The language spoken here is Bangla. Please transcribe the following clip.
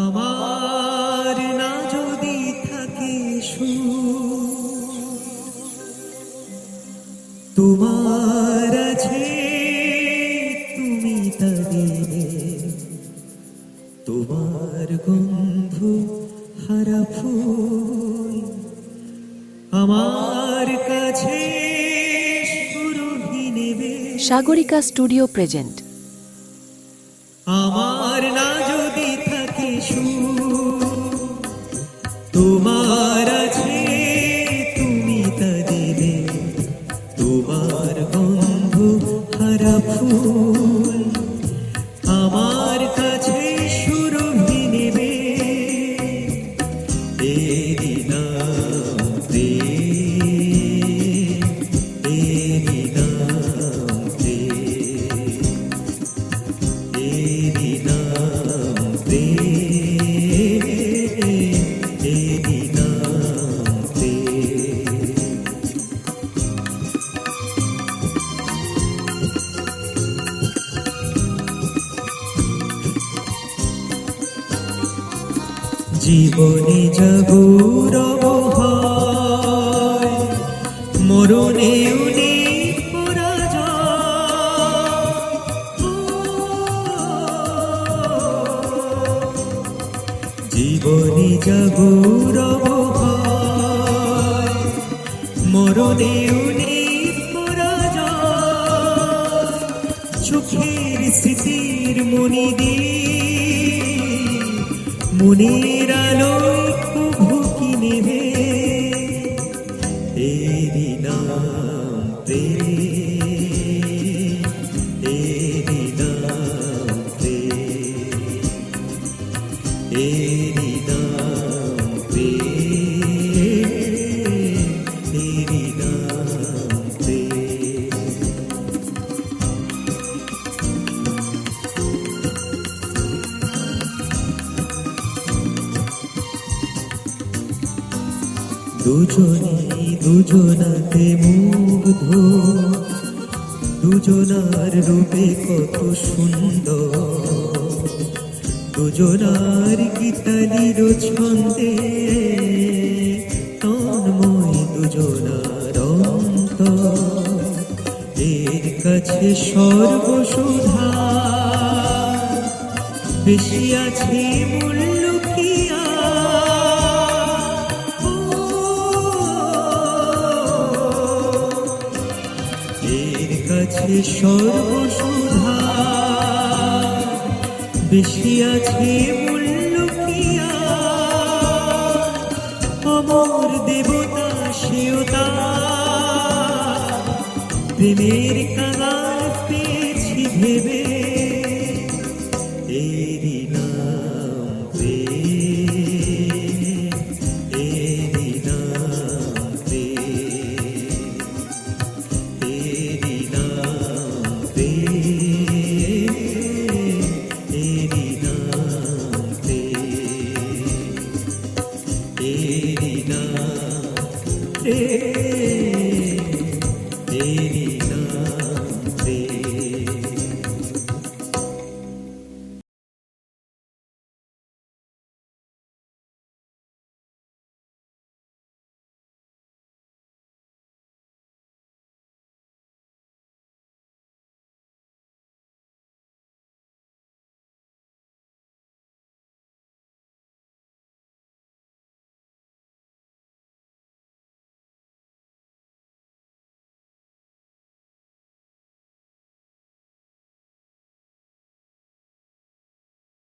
আমার না যদি থাকে তোমার আছে তুমি তাদের তোমার গন্ধ হারা ফুল। আমার কাছে সাগরিকা স্টুডিও প্রেজেন্ট। আমার হারা ফুল আমার কাছে সুরভি নেবে। এরি নাম জীবনে জাগরব হয় মরণে উনি জীবনে জাগরব হয় মরণে উনি চোখের স্মৃতির মনি দিয়ে মনের আলো ভুকি নেবে? এরি নাম প্রেম, এরি নাম প্রেম, এরি নাম দুজনেই দুজনাতে মুগ্ধ। দুজনার রূপে কত সুন্দর। দুজনার গীতালির ছন্দে তন্ময় দুজনার অন্তর। এর কাছে সর্বসুধা বেশি আছে মূল্য সর্বসুধা বেশি আছে মূল্য কিয়া অমর দেবতা শিওতা প্রেমের কালার পেয়েছি ভেবে। तेरी तेरी